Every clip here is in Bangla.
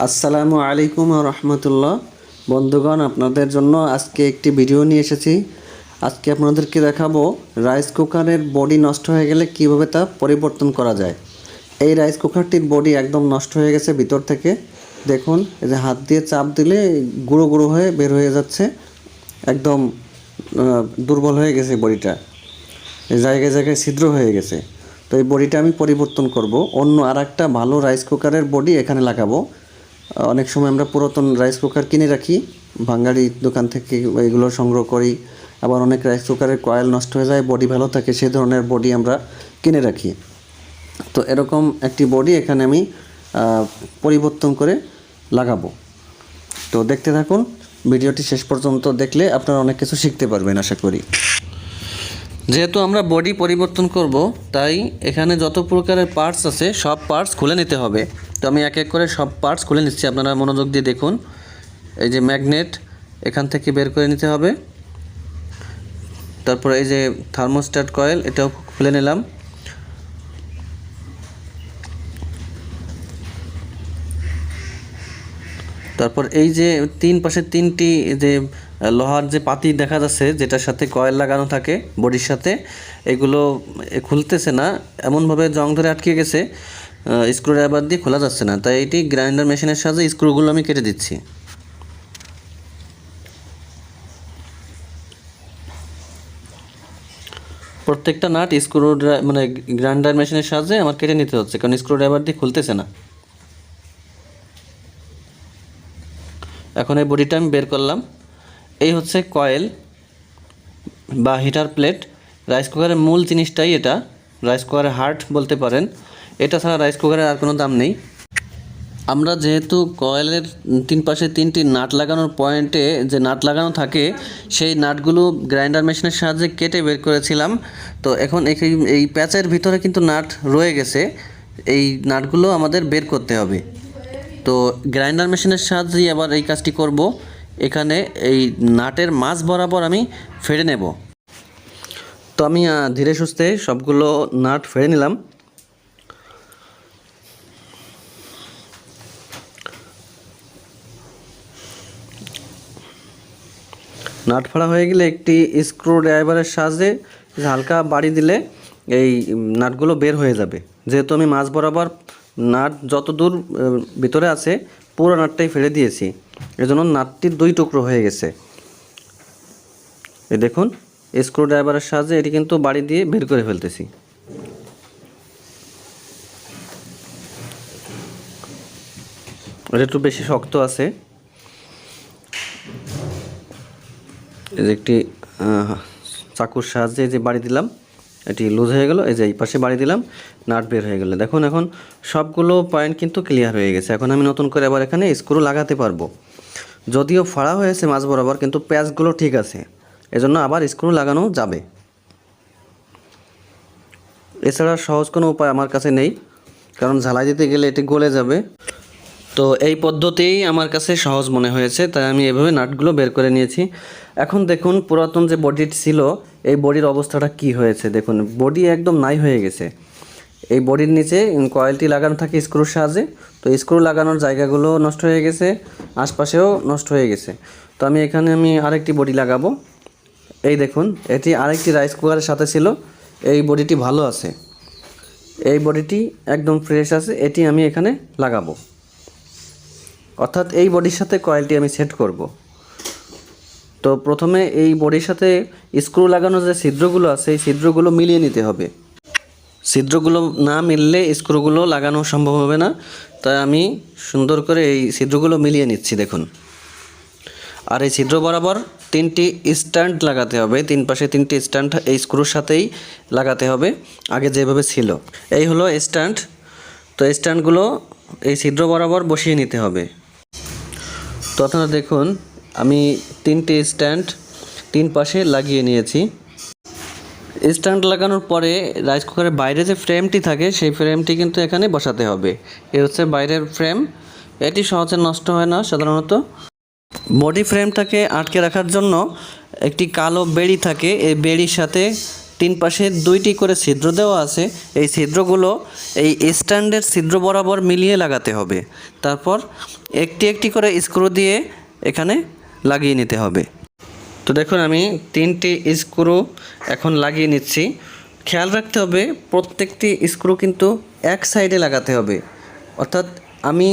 আসসালামু আলাইকুম রহমতুল্লাহ। বন্ধুগণ, আপনাদের জন্য আজকে একটি ভিডিও নিয়ে এসেছি। আজকে আপনাদেরকে দেখাবো রাইস কুকারের বডি নষ্ট হয়ে গেলে কীভাবে তা পরিবর্তন করা যায়। এই রাইস কুকারটির বডি একদম নষ্ট হয়ে গেছে ভিতর থেকে। দেখুন, এই যে হাত দিয়ে চাপ দিলে গুঁড়ো গুঁড়ো হয়ে বের হয়ে যাচ্ছে। একদম দুর্বল হয়ে গেছে বডিটা। জায়গায় জায়গায় ছিদ্র হয়ে গেছে। তো এই বডিটা আমি পরিবর্তন করব। অন্য আর একটা ভালো রাইস কুকারের বডি এখানে লাগাবো। অনেক সময় আমরা পুরাতন রাইস কুকার কিনে রাখি। বাঙালি দোকান থেকে এগুলো সংগ্রহ করি। আবার অনেক রাইস কুকারের কয়েল নষ্ট হয়ে যায় বডি ভালো থাকে, সেই ধরনের বডি আমরা কিনে রাখি। তো এরকম একটি বডি এখানে আমি পরিবর্তন করে লাগাবো। তো দেখতে থাকুন, ভিডিওটি শেষ পর্যন্ত দেখলে আপনারা অনেক কিছু শিখতে পারবেন, আশা করি। যেহেতু আমরা বডি পরিবর্তন করব, তাই এখানে যত প্রকারের পার্টস আছে, সব পার্টস খুলে নিতে হবে। তো আমি এক এক করে সব পার্টস খুলে নিচ্ছি। আপনারা মনোযোগ দিয়ে দেখুন। এই যে ম্যাগনেট এখান থেকে বের করে নিতে হবে। তারপর এই যে থার্মোস্ট্যাট কয়েল এটাও খুলে নিলাম। তারপর এই যে তিন পাশে তিনটি যে লোহার যে পাতি দেখা যাচ্ছে, যেটার সাথে কয়েল লাগানো থাকে, বডির সাথে, এগুলো খুলতেছে না। এমনভাবে জং ধরে আটকে গেছে। স্ক্রু ড্রাইভার দিয়ে খোলা যাচ্ছে না। তাই এটি গ্রাইন্ডার মেশিনের সাহায্যে স্ক্রুগুলো আমি কেটে দিচ্ছি। প্রত্যেকটা নাট স্ক্রু মানে গ্রাইন্ডার মেশিনের সাহায্যে আমার কেটে নিতে হচ্ছে, কারণ স্ক্রু ড্রাইভার দিয়ে খুলতেছে না। এখন এই বডিটা আমি বের করলাম। এই হচ্ছে কয়েল বা হিটার প্লেট রাইস কুকারের মূল জিনিসটাই এটা। রাইস কুকারের হার্ট বলতে পারেন। এটা ছাড়া রাইস কুকারের আর কোনো দাম নেই। আমরা যেহেতু কয়েলের তিন পাশে তিনটি নাট লাগানোর পয়েন্টে যে নাট লাগানো থাকে, সেই নাটগুলো গ্রাইন্ডার মেশিনের সাহায্যে কেটে বের করেছিলাম। তো এখন এই- এই প্যাচের ভিতরে কিন্তু নাট রয়ে গেছে। এই নাটগুলো আমাদের বের করতে হবে। তো গ্রাইন্ডার মেশিনের সাহায্যেই আবার এই কাজটি করব। এখানে এই নাটের মাছ বরাবর আমি ফেড়ে নেব। তো আমি ধীরে সুস্থে সবগুলো নাট ফেড়ে নিলাম। নাট ফাড়া হয়ে গেলে একটি স্ক্রু ড্রাইভারের সাহায্যে হালকা বাড়ি দিলে এই নাটগুলো বের হয়ে যাবে। যেহেতু আমি মাছ বরাবর নাট যত দূর ভিতরে আছে, পুরো নাটটাই ফেলে দিয়েছি। এজন্য নাটটি দুই টুকরো হয়ে গেছে। এই দেখুন, স্ক্রু ড্রাইভারের সাহায্যে এটি কিন্তু বাড়ি দিয়ে বের করে ফেলতেছি। এটা একটু বেশি শক্ত আছে। একটি চাকুর সাহায্যে যে বাড়ি দিলাম, এটি লুজ হয়ে গেল, এই যে এই পাশে বাড়ি দিলাম, নাট বের হয়ে গেল। দেখুন, এখন সবগুলো পয়েন্ট কিন্তু ক্লিয়ার হয়ে গেছে। এখন আমি নতুন করে আবার এখানে স্ক্রু লাগাতে পারব। যদিও ফাড়া হয়েছে মাঝ বরাবর, কিন্তু প্যাচগুলো ঠিক আছে। এজন্য আবার স্ক্রু লাগানো যাবে। এছাড়া সহজ কোনো উপায় আমার কাছে নেই, কারণ ঝালাই দিতে গেলে এটি গলে যাবে। তো এই পদ্ধতিই আমার কাছে সহজ মনে হয়েছে, তাই আমি এভাবে নাটগুলো বের করে নিয়েছি। এখন দেখুন, পুরাতন যে বডিটি ছিল, এই বডির অবস্থাটা কি হয়েছে? দেখুন, বডি একদম নাই হয়ে গেছে। এই বডির নিচে কয়েলটি লাগানো থাকে স্ক্রুর সাহায্যে, তো স্ক্রু লাগানোর জায়গাগুলো নষ্ট হয়ে গেছে, আশপাশেও নষ্ট হয়ে গেছে। তো আমি এখানে আমি আরেকটি বডি লাগাবো। এই দেখুন, এটি আরেকটি রাইস কুকারের সাথে ছিল, এই বডিটি ভালো আছে। এই বডিটি একদম ফ্রেশ আছে, এটি আমি এখানে লাগাবো। অর্থাৎ এই বডির সাথে কয়েলটি আমি সেট করব। তো প্রথমে এই বডির সাথে স্ক্রু লাগানোর যে ছিদ্রগুলো আছে, এই ছিদ্রগুলো মিলিয়ে নিতে হবে। ছিদ্রগুলো না মিললে স্ক্রুগুলো লাগানো সম্ভব হবে না। তাই আমি সুন্দর করে এই ছিদ্রগুলো মিলিয়ে নিচ্ছি, দেখুন। আর এই ছিদ্র বরাবর তিনটি স্ট্যান্ড লাগাতে হবে। তিন পাশে তিনটি স্ট্যান্ড এই স্ক্রুর সাথেই লাগাতে হবে, আগে যেভাবে ছিল। এই হলো স্ট্যান্ড। তো স্ট্যান্ডগুলো এই ছিদ্র বরাবর বসিয়ে নিতে হবে। তো আপনারা দেখুন, আমি তিনটি স্ট্যান্ড তিন পাশে লাগিয়ে নিয়েছি। স্ট্যান্ড লাগানোর পরে রাইস কুকারের বাইরে যে ফ্রেমটি থাকে, সেই ফ্রেমটি কিন্তু এখানে বসাতে হবে। এ হচ্ছে বাইরের ফ্রেম। এটি সহজে নষ্ট হয় না সাধারণত। বডি ফ্রেমটাকে আটকে রাখার জন্য একটি কালো বেড়ি থাকে। এই বেড়ির সাথে তিন পাশে দুইটি করে ছিদ্র দেওয়া আছে। এই ছিদ্রগুলো এই স্ট্যান্ডের ছিদ্র বরাবর মিলিয়ে লাগাতে হবে। তারপর একটি একটি করে স্ক্রু দিয়ে এখানে লাগিয়ে নিতে হবে। তো দেখুন, আমি তিনটি স্ক্রু এখন লাগিয়ে নিচ্ছি। খেয়াল রাখতে হবে, প্রত্যেকটি স্ক্রু কিন্তু এক সাইডে লাগাতে হবে। অর্থাৎ আমি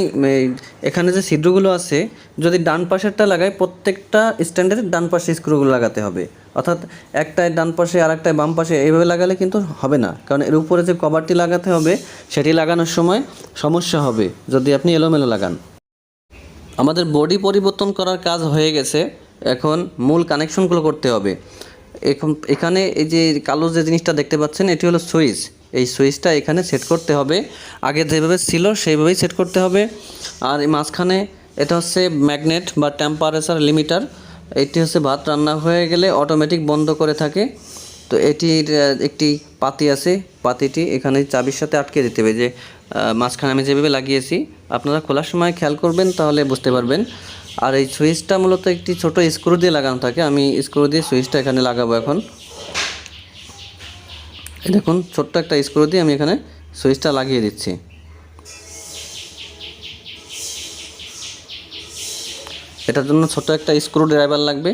এখানে যে ছিদ্রগুলো আছে, যদি ডান পাশেরটা লাগাই, প্রত্যেকটা স্ট্যান্ডের ডান পাশে স্ক্রুগুলো লাগাতে হবে। অর্থাৎ একটায় ডান পাশে আর একটায় বাম পাশে, এইভাবে লাগালে কিন্তু হবে না। কারণ এর উপরে যে কভারটি লাগাতে হবে, সেটি লাগানোর সময় সমস্যা হবে, যদি আপনি এলোমেলো লাগান। আমাদের বডি পরিবর্তন করার কাজ হয়ে গেছে। এখন মূল কানেকশনগুলো করতে হবে। এখন, এখানে এই যে কালো যে জিনিসটা দেখতে পাচ্ছেন, এটি হলো সুইচ। এই সুইচটা এখানে সেট করতে হবে। আগে যেভাবে ছিল, সেইভাবেই সেট করতে হবে। আর এই মাঝখানে এটা হচ্ছে ম্যাগনেট বা টেম্পারেচার লিমিটার এটি হচ্ছে ভাত রান্না হয়ে গেলে অটোমেটিক বন্ধ করে থাকে। তো এটির একটি পাতি আছে। পাতিটি এখানে চাবির সাথে আটকে দিতে হবে। যে মাঝখানে আমি যেভাবে লাগিয়েছি, আপনারা খোলার সময় খেয়াল করবেন তাহলে বুঝতে পারবেন। আর এই সুইচটা মূলত একটি ছোট স্ক্রু দিয়ে লাগানো থাকে। আমি স্ক্রু দিয়ে সুইচটা এখানে লাগাবো এখন। এই দেখুন, ছোট্ট একটা স্ক্রু দিয়ে আমি এখানে সুইচটা লাগিয়ে দিচ্ছি। এটার জন্য ছোট একটা স্ক্রু ড্রাইভার লাগবে।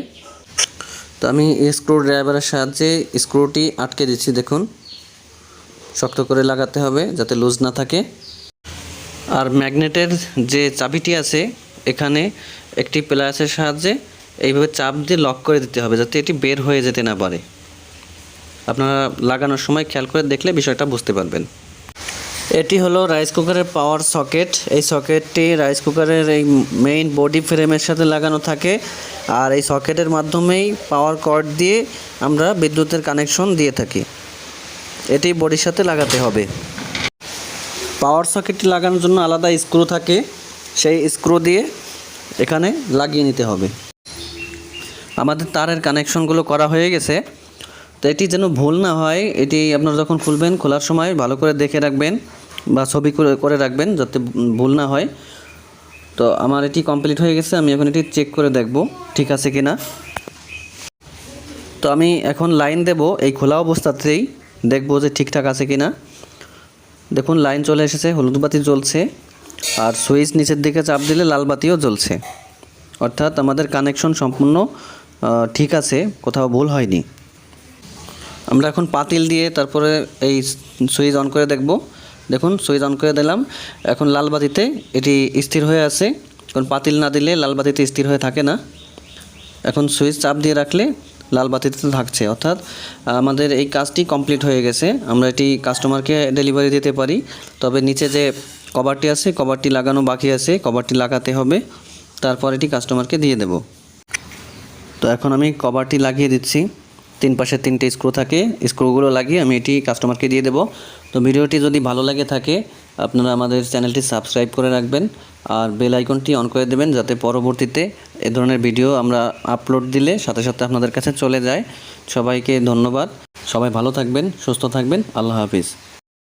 তো আমি এই স্ক্রু ড্রাইভারের সাহায্যে স্ক্রুটি আটকে দিচ্ছি, দেখুন। শক্ত করে লাগাতে হবে যাতে লুজ না থাকে। আর ম্যাগনেটের যে চাবিটি আছে, এখানে একটি প্লাসের সাহায্যে এইভাবে চাপ দিয়ে লক করে দিতে হবে যাতে এটি বের হয়ে যেতে না পারে। আপনারা লাগানোর সময় খেয়াল করে দেখলে বিষয়টা বুঝতে পারবেন। এটি হলো রাইস কুকারের পাওয়ার সকেট এই সকেটটি রাইস কুকারের এই মেইন বডি ফ্রেমের সাথে লাগানো থাকে। আর এই সকেটের মাধ্যমেই পাওয়ার কর্ড দিয়ে আমরা বিদ্যুতের কানেকশন দিয়ে থাকি। এটি বডির সাথে লাগাতে হবে। পাওয়ার সকেটটি লাগানোর জন্য আলাদা স্ক্রু থাকে। সেই স্ক্রু দিয়ে এখানে লাগিয়ে নিতে হবে। আমাদের তারের কানেকশনগুলো করা হয়ে গেছে। তো এটি যেন ভুল না হয়, এটি আপনারা যখন খুলবেন খোলার সময় ভালো করে দেখে রাখবেন বা ছবি করে রাখবেন যাতে ভুল না হয়। তো আমার এটি কমপ্লিট হয়ে গেছে, আমি এখন এটি চেক করে দেখব ঠিক আছে কি না তো আমি এখন লাইন দেব, এই খোলা অবস্থাতেই দেখব যে ঠিকঠাক আছে কি না দেখুন, লাইন চলে এসেছে, হলুদ বাতি জ্বলছে, আর সুইচ নিচের দিকে চাপ দিলে লাল বাতিও জ্বলছে। অর্থাৎ আমাদের কানেকশন সম্পূর্ণ ঠিক আছে, কোথাও ভুল হয়নি। আমরা এখন পাতিল দিয়ে তারপরে এই সুইচ অন করে দেখব। দেখুন, সুইচ অন করে দিলাম। এখন লাল বাতিতে এটি স্থির হয়ে আছে। কারণ পাতিল না দিলে লাল বাতিতে স্থির হয়ে থাকে না। এখন সুইচ চাপ দিয়ে রাখলে লাল বাতিতে থাকছে। অর্থাৎ আমাদের এই কাজটি কমপ্লিট হয়ে গেছে। আমরা এটি কাস্টমারকে ডেলিভারি দিতে পারি। তবে নিচে যে কভারটি আছে, কভারটি লাগানো বাকি আছে। কভারটি লাগাতে হবে। তারপর এটি কাস্টমারকে দিয়ে দেব। তো এখন আমি কভারটি লাগিয়ে দিচ্ছি। তিন পাশে তিনটে স্ক্রু থাকে স্ক্রুগুলো লাগিয়ে আমি এটি কাস্টমারকে দিয়ে দেবো। তো ভিডিওটি যদি ভালো লাগে থাকে, আপনারা আমাদের চ্যানেলটি সাবস্ক্রাইব করে রাখবেন আর বেল আইকনটি অন করে দেবেন যাতে পরবর্তীতে এ ধরনের ভিডিও আমরা আপলোড দিলে সাথে সাথে আপনাদের কাছে চলে যায়। সবাইকে ধন্যবাদ। সবাই ভালো থাকবেন, সুস্থ থাকবেন। আল্লাহ হাফিজ।